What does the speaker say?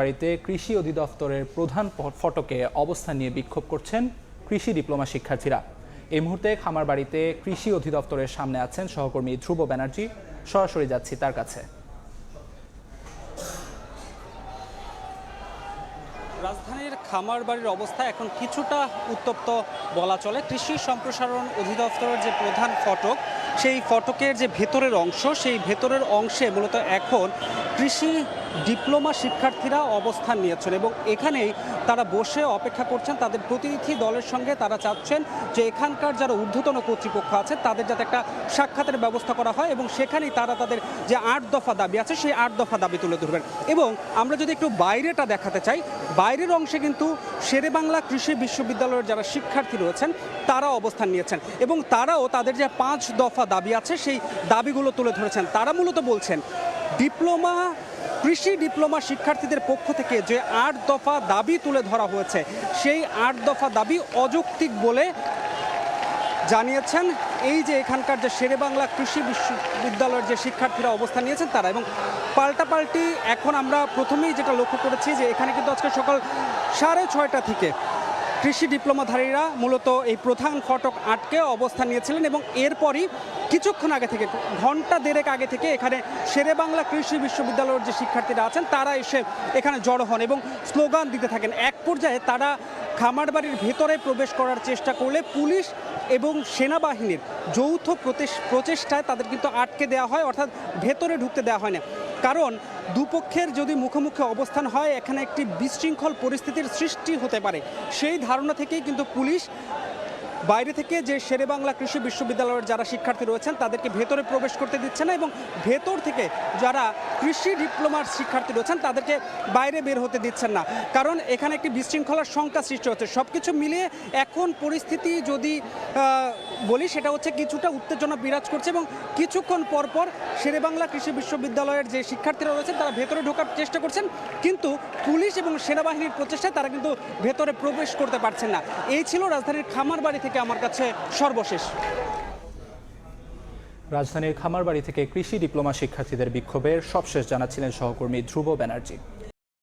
বাড়িতে কৃষি অধিদপ্তরের প্রধান ফটকে অবস্থান নিয়ে বিক্ষোভ করছেন কৃষি ডিপ্লোমা শিক্ষার্থীরা। এই মুহূর্তে খামার বাড়িতে কৃষি অধিদপ্তরের সামনে আছেন সহকর্মী ধ্রুব ব্যানার্জি। সরাসরি যাচ্ছি তার কাছে। রাজধানীর খামার বাড়ির অবস্থা এখন কিছুটা উত্তপ্ত বলা চলে। কৃষি সম্প্রসারণ অধিদপ্তরের যে প্রধান ফটক সেই ফটকের যে ভেতরের অংশ, সেই ভেতরের অংশে মূলত এখন কৃষি ডিপ্লোমা শিক্ষার্থীরা অবস্থান নিয়েছেন এবং এখানেই তারা বসে অপেক্ষা করছেন। তাদের প্রতিনিধি দলের সঙ্গে তারা চাচ্ছেন যে এখানকার যারা ঊর্ধ্বতন কর্তৃপক্ষ আছে, তাদের যাতে একটা সাক্ষাতের ব্যবস্থা করা হয় এবং সেখানেই তারা তাদের যে আট দফা দাবি আছে, সেই আট দফা দাবি তুলে ধরবেন। এবং আমরা যদি একটু বাইরেটা দেখাতে চাই, বাইরের অংশে কিন্তু শেরেবাংলা কৃষি বিশ্ববিদ্যালয়ের যারা শিক্ষার্থী রয়েছেন, তারা অবস্থান নিয়েছেন এবং তারাও তাদের যে পাঁচ দফা দাবি আছে, সেই দাবিগুলো তুলে ধরেছেন। তারা মূলত বলছেন, ডিপ্লোমা, কৃষি ডিপ্লোমা শিক্ষার্থীদের পক্ষ থেকে যে আট দফা দাবি তুলে ধরা হয়েছে, সেই আট দফা দাবি অযৌক্তিক বলে জানিয়েছেন এই যে এখানকার যে শেরেবাংলা কৃষি বিশ্ববিদ্যালয়ের যে শিক্ষার্থীরা অবস্থান নিয়েছেন তারা। এবং পাল্টাপাল্টি এখন আমরা প্রথমেই যেটা লক্ষ্য করেছি যে এখানে কিন্তু আজকে সকাল সাড়ে ছয়টা থেকে কৃষি ডিপ্লোমাধারীরা মূলত এই প্রধান ফটক আটকে অবস্থান নিয়েছিলেন এবং এরপরই কিছুক্ষণ আগে থেকে, ঘণ্টা দেড়েক আগে থেকে এখানে শেরেবাংলা কৃষি বিশ্ববিদ্যালয়ের যে শিক্ষার্থীরা আছেন, তারা এসে এখানে জড়ো হন এবং স্লোগান দিতে থাকেন। এক পর্যায়ে তারা খামার বাড়ির ভেতরে প্রবেশ করার চেষ্টা করলে পুলিশ এবং সেনাবাহিনীর যৌথ প্রচেষ্টায় তাদের কিন্তু আটকে দেওয়া হয়, অর্থাৎ ভেতরে ঢুকতে দেওয়া হয় না। কারণ দুপক্ষের যদি মুখোমুখি অবস্থান হয়, এখানে একটি বিশৃঙ্খল পরিস্থিতির সৃষ্টি হতে পারে। সেই ধারণা থেকেই কিন্তু পুলিশ বাইরে থেকে যে শেরেবাংলা কৃষি বিশ্ববিদ্যালয়ের যারা শিক্ষার্থী রয়েছেন, তাদেরকে ভেতরে প্রবেশ করতে দিচ্ছে না এবং ভেতর থেকে যারা কৃষি ডিপ্লোমার শিক্ষার্থী রয়েছেন, তাদেরকে বাইরে বের হতে দিচ্ছেন না। কারণ এখানে একটি বিশৃঙ্খলার শঙ্কা সৃষ্টি হচ্ছে। সব কিছু মিলিয়ে এখন পরিস্থিতি যদি বলি, সেটা হচ্ছে কিছুটা উত্তেজনা বিরাজ করছে এবং কিছুক্ষণ পর পর শেরেবাংলা কৃষি বিশ্ববিদ্যালয়ের যে শিক্ষার্থীরা রয়েছেন, তারা ভেতরে ঢোকার চেষ্টা করছেন। কিন্তু পুলিশ এবং সেনাবাহিনীর প্রচেষ্টায় তারা কিন্তু ভেতরে প্রবেশ করতে পারছেন না। এই ছিল রাজধানীর খামার বাড়ি থেকে আমার কাছে সর্বশেষ। রাজধানীর খামারবাড়ি থেকে কৃষি ডিপ্লোমা শিক্ষার্থীদের বিক্ষোভের সবশেষ জানাচ্ছিলেন সহকর্মী ধ্রুব ব্যানার্জি।